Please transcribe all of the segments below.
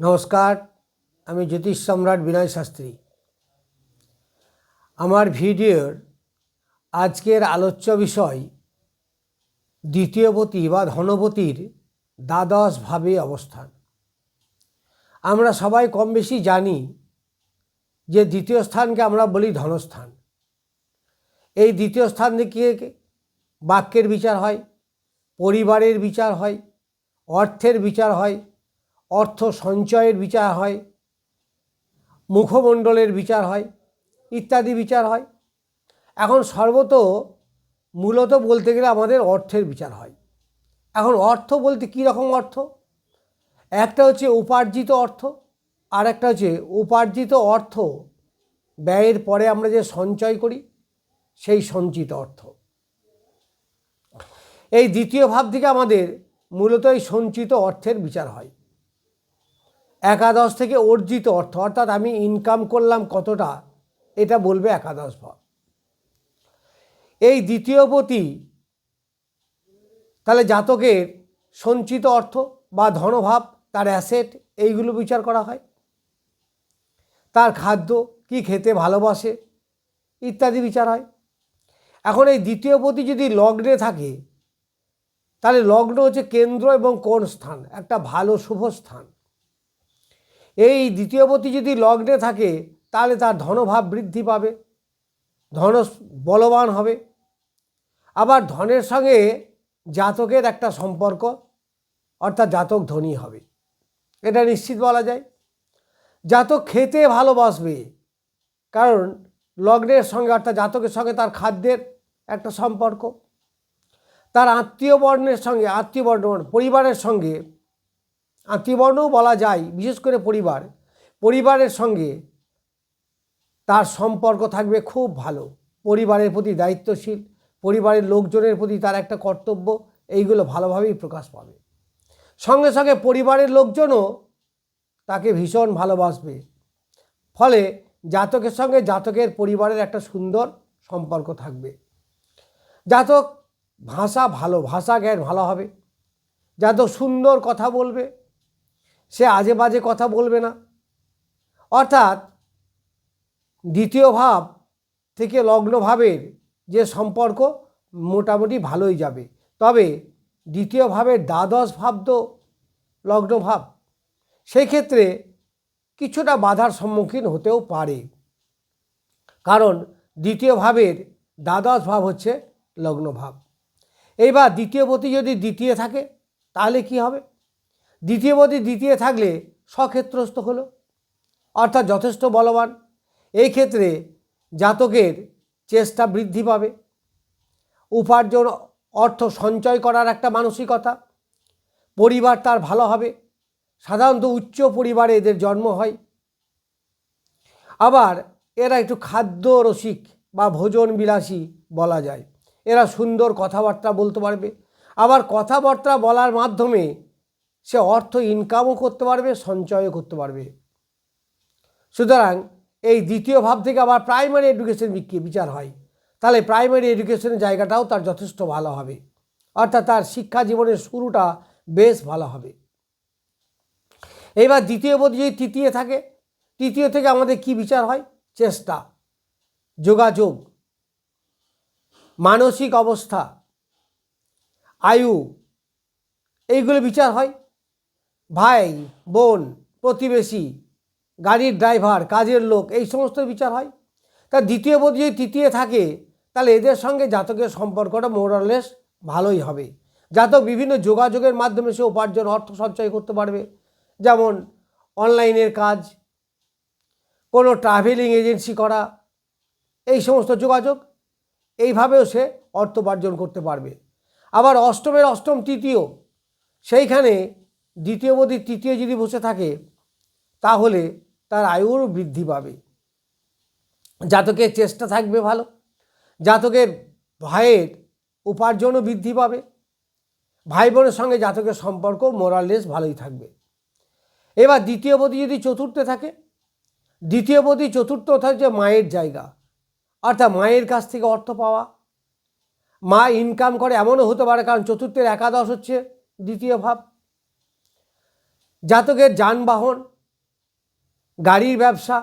নমস্কার, আমি জ্যোতিষ সম্রাট বিনয় শাস্ত্রী। আমার ভিডিওর আজকের আলোচ্য বিষয় দ্বিতীয়পতি বা ধনপতির দ্বাদশভাবে অবস্থান। আমরা সবাই কম বেশি জানি যে দ্বিতীয় স্থানকে আমরা বলি ধনস্থান। এই দ্বিতীয় স্থান থেকে বাক্যের বিচার হয়, পরিবারের বিচার হয়, অর্থের বিচার হয় অর্থ সঞ্চয়ের বিচার হয়, মুখমণ্ডলের বিচার হয়, ইত্যাদি বিচার হয়। এখন সর্বত মূলত বলতে গেলে আমাদের অর্থের বিচার হয়। এখন অর্থ বলতে কী রকম অর্থ? একটা হচ্ছে উপার্জিত অর্থ, আর একটা হচ্ছে উপার্জিত অর্থ ব্যয়ের পরে আমরা যে সঞ্চয় করি, সেই সঞ্চিত অর্থ। এই দ্বিতীয় ভাব থেকে আমাদের মূলত এই সঞ্চিত অর্থের বিচার হয়। একাদশ থেকে অর্জিত অর্থ, অর্থাৎ আমি ইনকাম করলাম কতটা, এটা বলবে একাদশ ভাব। এই দ্বিতীয়পতি তাহলে জাতকের সঞ্চিত অর্থ বা ধনভাব, তার অ্যাসেট এইগুলো বিচার করা হয়। তার খাদ্য, কি খেতে ভালোবাসে, ইত্যাদি বিচার হয়। এখন এই দ্বিতীয় দ্বিতীয়পতি যদি লগ্নে থাকে, তাহলে লগ্ন হচ্ছে কেন্দ্র এবং কোন স্থান, একটা ভালো শুভ স্থান। এই দ্বিতীয়পতি যদি লগ্নে থাকে, তাহলে তার ধনভাব বৃদ্ধি পাবে, ধন বলবান হবে। আবার ধনের সঙ্গে জাতকের একটা সম্পর্ক, অর্থাৎ জাতক ধনী হবে। এটা নিশ্চিত বলা যায়। জাতক খেতে ভালোবাসবে, কারণ লগ্নের সঙ্গে অর্থাৎ জাতকের সঙ্গে তার খাদ্যের একটা সম্পর্ক। তার আত্মীয় বর্ণের সঙ্গে আত্মীয় বর্ণ পরিবারের সঙ্গে আত্মীয়বর্ণও বলা যায়, বিশেষ করে পরিবার। পরিবারের সঙ্গে তার সম্পর্ক থাকবে খুব ভালো। পরিবারের প্রতি দায়িত্বশীল, পরিবারের লোকজনের প্রতি তার একটা কর্তব্য, এইগুলো ভালোভাবেই প্রকাশ পাবে। সঙ্গে সঙ্গে পরিবারের লোকজনও তাকে ভীষণ ভালোবাসবে। ফলে জাতকের সঙ্গে জাতকের পরিবারের একটা সুন্দর সম্পর্ক থাকবে। জাতক ভাষা ভালো, ভাষা জ্ঞান ভালো হবে। জাতক সুন্দর কথা বলবে। সে আজে বাজে কথা বলবে না। অর্থাৎ দ্বিতীয় ভাব থেকে লগ্নভাবের যে সম্পর্ক মোটামুটি ভালোই যাবে। তবে দ্বিতীয় ভাবের দ্বাদশ ভাব তো লগ্ন ভাব। সেই ক্ষেত্রে কিছুটা বাধার সম্মুখীন হতেও পারে। কারণ দ্বিতীয় ভাবের দ্বাদশ ভাব হচ্ছে লগ্ন ভাব। এইবার দ্বিতীয়পতি যদি দ্বিতীয় থাকে, তাহলে কি হবে? দ্বিতীয়পতি দ্বিতীয় থাকলে স্বক্ষেত্রস্থ হলো। অর্থাৎ যথেষ্ট বলবান। এই ক্ষেত্রে জাতকের চেষ্টা বৃদ্ধি পাবে। উপার্জন, অর্থ সঞ্চয় করার একটা মানসিকতা। পরিবার তার ভালো হবে। সাধারণত উচ্চ পরিবারে এদের জন্ম হয়। আবার এরা একটু খাদ্য রসিক বা ভোজন বিলাসী বলা যায়। এরা সুন্দর কথাবার্তা বলতে পারবে। আবার কথাবার্তা বলার মাধ্যমে সে অর্থ ইনকামও করতে পারবে, সঞ্চয়ও করতে পারবে। সুতরাং এই দ্বিতীয় ভাব থেকে আবার প্রাইমারি এডুকেশন বিচার হয়? তাহলে প্রাইমারি এডুকেশনের জায়গাটাও তার যথেষ্ট ভালো হবে। অর্থাৎ তার শিক্ষা জীবনের শুরুটা বেশ ভালো হবে। এবার দ্বিতীয় বোধ যদি তৃতীয় থাকে, তৃতীয় থেকে আমাদের কি বিচার হয়? চেষ্টা, যোগাযোগ, মানসিক অবস্থা, আয়ু, এইগুলো বিচার হয়। ভাই, বোন, প্রতিবেশী, গাড়ির ড্রাইভার, কাজের লোক, এই সমস্ত বিচার হয়? তা দ্বিতীয় বোধ যদি তৃতীয় থাকে, তাহলে এদের সঙ্গে জাতকের সম্পর্কটা মোরালেস ভালোই হবে। জাতক বিভিন্ন যোগাযোগের মাধ্যমে সে উপার্জন, অর্থ সঞ্চয় করতে পারবে। যেমন অনলাইনের কাজ, কোনো ট্রাভেলিং এজেন্সি করা, এই সমস্ত যোগাযোগ, এইভাবেও সে অর্থ উপার্জন করতে পারবে। আবার অষ্টমের অষ্টম, তৃতীয়, সেইখানে দ্বিতীয় বোধি তৃতীয় যদি বসে থাকে, তাহলে তার আয়ুরও বৃদ্ধি পাবে। জাতকের চেষ্টা থাকবে ভালো, জাতকের ভাইয়ের উপার্জনও বৃদ্ধি পাবে ভাই বোনের সঙ্গে জাতকের সম্পর্ক মোরালেস ভালোই থাকবে। এবার দ্বিতীয় পদী যদি চতুর্থে থাকে, দ্বিতীয় পদী চতুর্থ থাকছে মায়ের জায়গা, অর্থাৎ মায়ের কাছ থেকে অর্থ পাওয়া। মা ইনকাম করে, এমনও হতে পারে কারণ চতুর্থের একাদশ হচ্ছে দ্বিতীয় ভাব। জাতকের যানবাহন, গাড়ির ব্যবসা,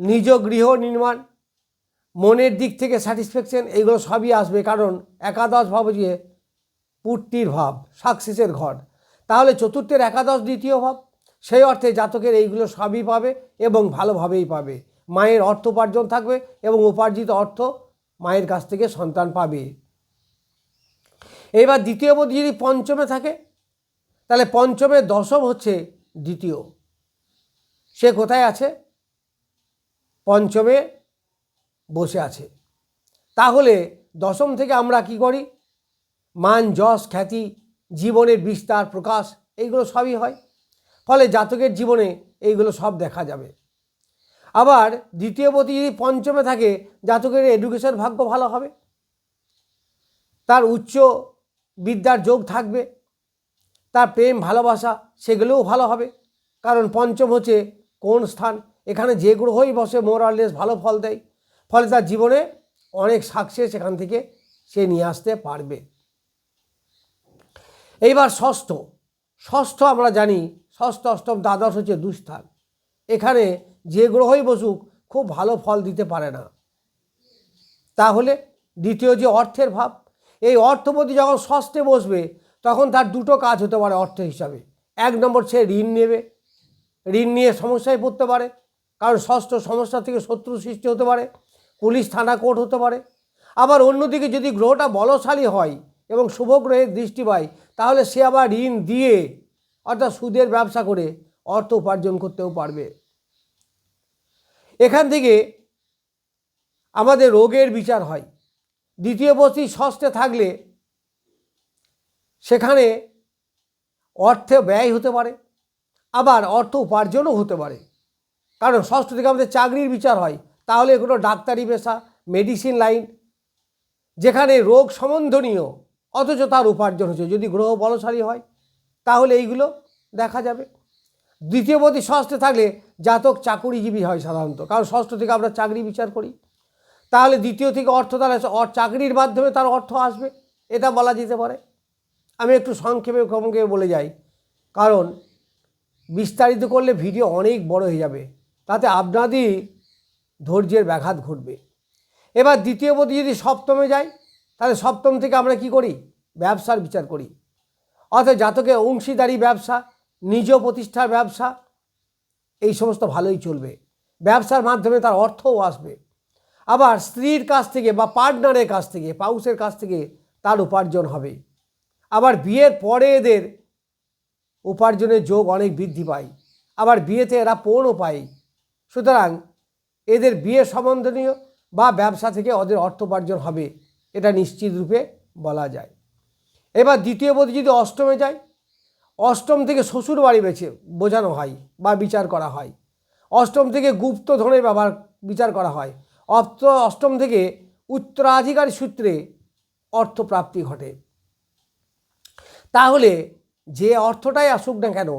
নিজ গৃহ নির্মাণ, মনের দিক থেকে স্যাটিসফ্যাকশন এইগুলো সবই আসবে। কারণ একাদশ ভাব যে পূর্তির ভাব সাকসেসের ঘর তাহলে চতুর্থের একাদশ দ্বিতীয় ভাব, সেই অর্থে জাতকের এইগুলো সবই পাবে এবং ভালোভাবেই পাবে। মায়ের অর্থ উপার্জন থাকবে এবং উপার্জিত অর্থ মায়ের কাছ থেকে সন্তান পাবে। এবার দ্বিতীয় যদি পঞ্চমে থাকে তাহলে পঞ্চমে দশম হচ্ছে দ্বিতীয়। সে কোথায় আছে? পঞ্চমে বসে আছে। তাহলে দশম থেকে আমরা কি করি? মান, যশ, খ্যাতি, জীবনের বিস্তার, প্রকাশ, এইগুলো সবই হয়। ফলে জাতকের জীবনে এইগুলো সব দেখা যাবে। আবার দ্বিতীয় পতি যদি পঞ্চমে থাকে, জাতকের এডুকেশন ভাগ্য ভালো হবে। তার উচ্চ বিদ্যার যোগ থাকবে। তার প্রেম, ভালোবাসা, সেগুলোও ভালো হবে। কারণ পঞ্চম হচ্ছে কোন স্থান? এখানে যে গ্রহই বসে মোরালেস ভালো ফল দেয়। ফলে তার জীবনে অনেক সাকসেস এখান থেকে সে নিয়ে আসতে পারবে। এইবার ষষ্ঠ। ষষ্ঠ আমরা জানি, ষষ্ঠ, অষ্টম, দ্বাদশ হচ্ছে দুস্থান। এখানে যে গ্রহই বসুক, খুব ভালো ফল দিতে পারে না। তাহলে দ্বিতীয় যে অর্থের ভাব, এই অর্থপতি যখন ষষ্ঠে বসবে তখন তার দুটো কাজ হতে পারে অর্থ হিসাবে। এক নম্বর সে ঋণ নেবে। ঋণ নিয়ে সমস্যায় পড়তে পারে। কারণ ষষ্ঠ সমস্যা থেকে শত্রু সৃষ্টি হতে পারে। পুলিশ, থানা, কোর্ট হতে পারে। আবার অন্যদিকে যদি গ্রহটা বলশালী হয় এবং শুভ গ্রহের দৃষ্টি পায়, তাহলে সে আবার ঋণ দিয়ে অর্থাৎ সুদের ব্যবসা করে অর্থ উপার্জন করতেও পারবে। এখান থেকে আমাদের রোগের বিচার হয়। দ্বিতীয় বস্তি ষষ্ঠে থাকলে সেখানে অর্থে ব্যয় হতে পারে, আবার অর্থ উপার্জনও হতে পারে। কারণ ষষ্ঠ থেকে আমাদের চাকরির বিচার হয়, তাহলে কোনো ডাক্তারি পেশা মেডিসিন লাইন যেখানে রোগ সম্বন্ধনীয়, অথচ তার উপার্জন হচ্ছে। যদি গ্রহ বলশালী হয়, তাহলে এইগুলো দেখা যাবে। দ্বিতীয়পতি ষষ্ঠে থাকলে জাতক চাকুরিজীবী হয় সাধারণত, কারণ ষষ্ঠ থেকে আমরা চাকরি বিচার করি। তাহলে দ্বিতীয় থেকে অর্থ তার চাকরির মাধ্যমে তার অর্থ আসবে, এটা বলা যেতে পারে। আমি একটু সংক্ষেপে কমকে বলে যাই। কারণ বিস্তারিত করলে ভিডিও অনেক বড় হয়ে যাবে। তাতে আপনাদের ধৈর্যের ব্যাঘাত ঘটবে। এবার দ্বিতীয় পতি যদি সপ্তমে যাই, তাহলে সপ্তম থেকে আমরা কি করি? ব্যবসার বিচার করি। অর্থাৎ জাতকে অংশীদারি ব্যবসা, নিজ প্রতিষ্ঠার ব্যবসা, এই সমস্ত ভালোই চলবে। ব্যবসার মাধ্যমে তার অর্থও আসবে। আবার স্ত্রীর কাছ থেকে বা পার্টনারের কাছ থেকে, পাউসের কাছ থেকে তার উপার্জন হবে। আবার বিয়ের পরে এদের উপার্জনের যোগ অনেক বৃদ্ধি পায়। আবার বিয়েতে এরা পণও পায়। সুতরাং এদের বিয়ে সম্বন্ধনীয় বা ব্যবসা থেকে ওদের অর্থ উপার্জন হবে, এটা নিশ্চিত রূপে বলা যায়। এবার দ্বিতীয় পদে যদি অষ্টমে যায়, অষ্টম থেকে শ্বশুর বাড়ি বেছে বোঝানো হয় বা বিচার করা হয়। অষ্টম থেকে গুপ্ত ধনের ব্যবহার বিচার করা হয়। অষ্টম থেকে উত্তরাধিকারী সূত্রে অর্থপ্রাপ্তি ঘটে। তাহলে যে অর্থটাই আসুক না কেন,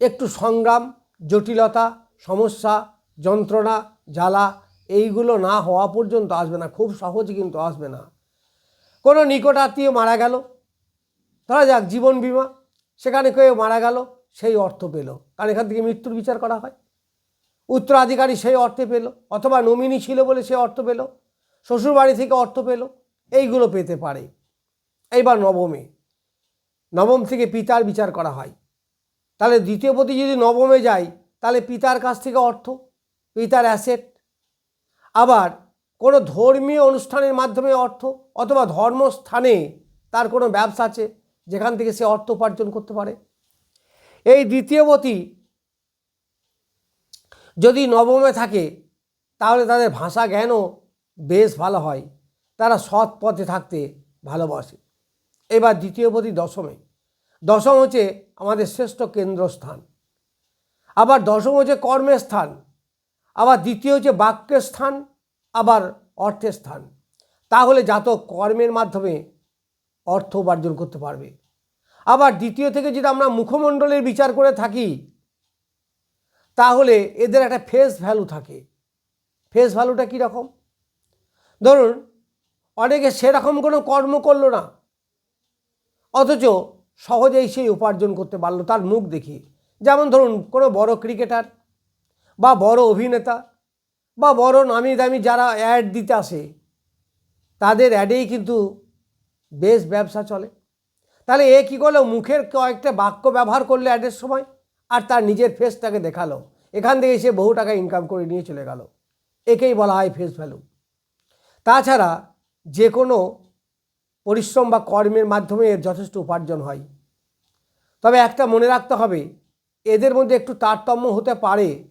একটু সংগ্রাম, জটিলতা, সমস্যা, যন্ত্রণা, জ্বালা, এইগুলো না হওয়া পর্যন্ত আসবে না, খুব সহজে কিন্তু আসবে না। কোনো নিকট আত্মীয় মারা গেল, ধরা যাক জীবন বিমা, সেখানে কেউ মারা গেল, সেই অর্থ পেল। কারণ এখান থেকে মৃত্যুর বিচার করা হয়। উত্তরাধিকারী সেই অর্থে পেল, অথবা নমিনি ছিল বলে সে অর্থ পেল, শ্বশুরবাড়ি থেকে অর্থ পেল, এইগুলো পেতে পারে। এইবার নবমে। নবম থেকে পিতার বিচার করা হয়। তাহলে দ্বিতীয় পতি যদি নবমে যায়, তাহলে পিতার কাছ থেকে অর্থ, পিতার অ্যাসেট আবার কোনো ধর্মীয় অনুষ্ঠানের মাধ্যমে অর্থ অথবা ধর্মস্থানে তার কোনো ব্যবসা আছে, যেখান থেকে সে অর্থ উপার্জন করতে পারে। এই দ্বিতীয়বতী যদি নবমে থাকে, তাহলে তাদের ভাষা জ্ঞানও বেশ ভালো হয়। তারা সৎ পথে থাকতে ভালোবাসে। এবার দ্বিতীয়পতি দশমে। দশম হচ্ছে আমাদের শ্রেষ্ঠ কেন্দ্রস্থান। আবার দশম হচ্ছে কর্মের স্থান। আবার দ্বিতীয় হচ্ছে বাক্যের স্থান, আবার অর্থের স্থান। তাহলে জাতক কর্মের মাধ্যমে অর্থ উপার্জন করতে পারবে। আবার দ্বিতীয় থেকে যদি আমরা মুখমণ্ডলের বিচার করে থাকি, তাহলে এদের একটা ফেস ভ্যালু থাকে। ফেস ভ্যালুটা কীরকম ধরুন, অনেকে সেরকম কোনো কর্ম করল না। অথচ সহজেই সেই উপার্জন করতে পারল তার মুখ দেখিয়ে। যেমন ধরুন, কোনো বড় ক্রিকেটার বা বড় অভিনেতা বা বড় নামি দামি যারা অ্যাড দিতে আসে, তাদের অ্যাডেই কিন্তু বেশ ব্যবসা চলে। তাহলে এ কী করল? মুখের কয়েকটা বাক্য ব্যবহার করলে অ্যাডের সময় আর তার নিজের ফেসটাকে দেখাল। এখান থেকে সে বহু টাকা ইনকাম করে নিয়ে চলে গেল। একেই বলা হয় ফেস ভ্যালু তাছাড়া যে কোনো পরিশ্রম বা কর্মের মাধ্যমে এর যথেষ্ট উপার্জন হয়। তবে একটা মনে রাখতে হবে, এদের মধ্যে একটু তারতম্য হতে পারে।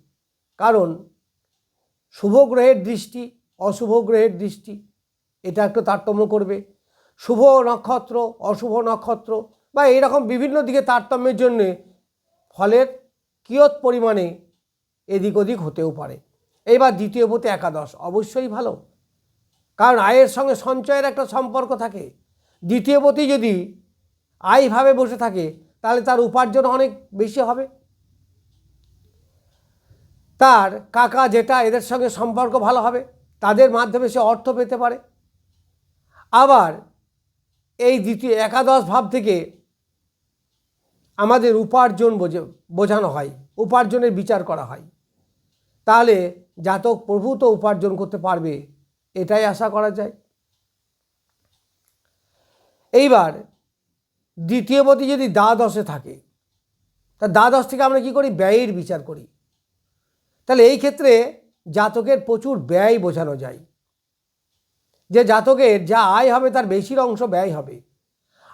কারণ, শুভ গ্রহের দৃষ্টি, অশুভ গ্রহের দৃষ্টি, এটা একটু তারতম্য করবে। শুভ নক্ষত্র, অশুভ নক্ষত্র বা এইরকম বিভিন্ন দিকে তারতম্যের জন্যে ফলের কিয়ত পরিমাণে এদিক ওদিক হতেও পারে। এইবার দ্বিতীয় পথে একাদশ, অবশ্যই ভালো। কারণ আয়ের সঙ্গে সঞ্চয়ের একটা সম্পর্ক থাকে। দ্বিতীয় পতি যদি আয়ভাবে বসে থাকে, তাহলে তার উপার্জন অনেক বেশি হবে। তার কাকা যেটা এদের সঙ্গে সম্পর্ক ভালো হবে, তাদের মাধ্যমে সে অর্থ পেতে পারে। আবার এই দ্বিতীয় একাদশ ভাব থেকে আমাদের উপার্জন বোঝে, বোঝানো হয়, উপার্জনের বিচার করা হয়। তাহলে জাতক প্রভূত উপার্জন করতে পারবে, এটাই আশা করা যায়। এইবার দ্বিতীয় দ্বিতীয়পতি যদি দ্বাদশে থাকে, তা দ্বাদশ থেকে আমরা কি করি? ব্যয়ের বিচার করি। তাহলে এই ক্ষেত্রে জাতকের প্রচুর ব্যয় বোঝানো যায়। যে জাতকের যা আয় হবে, তার বেশির অংশ ব্যয় হবে।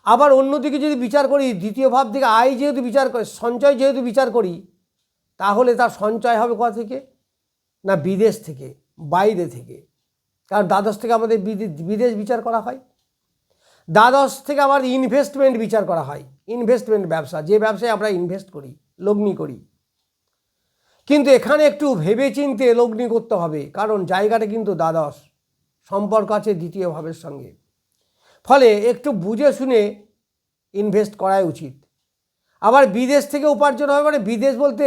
আবার অন্যদিকে যদি বিচার করি, দ্বিতীয় ভাব থেকে আয় যেহেতু বিচার করে, সঞ্চয় যেহেতু বিচার করি, তাহলে তার সঞ্চয় হবে কোথা থেকে? না, বিদেশ থেকে, বাইরে থেকে। কারণ দ্বাদশ থেকে আমাদের বিদে- বিদেশ বিচার করা হয়। দ্বাদশ থেকে আবার ইনভেস্টমেন্ট বিচার করা হয়। ইনভেস্টমেন্ট ব্যবসা, যে ব্যবসায় আমরা ইনভেস্ট করি, লগ্নি করি। কিন্তু এখানে একটু ভেবে চিনতে লগ্নি করতে হবে, কারণ জায়গাটা কিন্তু দ্বাদশ, সম্পর্ক আছে দ্বিতীয় ভাবের সঙ্গে। ফলে একটু বুঝে শুনে ইনভেস্ট করাই উচিত। আবার বিদেশ থেকে উপার্জন হবে মানে বিদেশ বলতে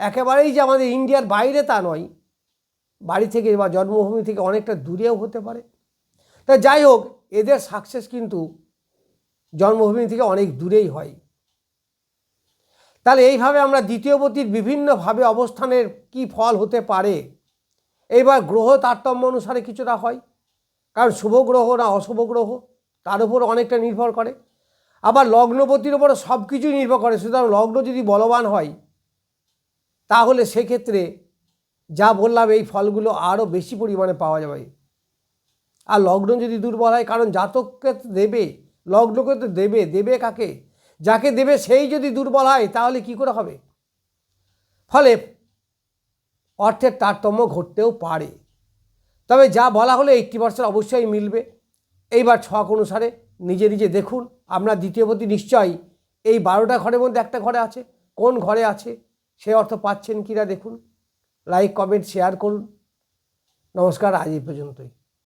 একেবারেই যে আমাদের ইন্ডিয়ার বাইরে তা নয়, বাড়ি থেকে বা জন্মভূমি থেকে অনেকটা দূরেও হতে পারে। তা যাই হোক এদের সাকসেস কিন্তু জন্মভূমি থেকে অনেক দূরেই হয়। তাহলে এইভাবে আমরা দ্বিতীয়বতীর বিভিন্নভাবে অবস্থানের কি ফল হতে পারে? এইবার গ্রহ তারতম্য অনুসারে কিছুটা হয়, কারণ শুভ গ্রহ না অশুভ গ্রহ, তার উপর অনেকটা নির্ভর করে। আবার লগ্নপতির উপরে সব কিছুই নির্ভর করে, সুতরাং লগ্ন যদি বলবান হয়, তাহলে সেক্ষেত্রে যা বললাম এই ফলগুলো আরও বেশি পরিমাণে পাওয়া যাবে। আর লগ্ন যদি দুর্বল হয়, কারণ জাতককে তো দেবে, লগ্নকে তো দেবে দেবে কাকে? যাকে দেবে সেই যদি দুর্বল হয়, তাহলে কি করে হবে? ফলে অর্থের তারতম্য ঘটতেও পারে। তবে যা বলা হলো এইট্টি পার্সেন্ট অবশ্যই মিলবে। এইবার ছক অনুসারে নিজে নিজে দেখুন আপনার দ্বিতীয়পতি নিশ্চয়ই এই বারোটা ঘরের মধ্যে একটা ঘরে আছে। কোন ঘরে আছে? সে অর্থ পাচ্ছেন কিনা দেখুন। লাইক, কমেন্ট, শেয়ার করুন। নমস্কার, আজ এই পর্যন্তই।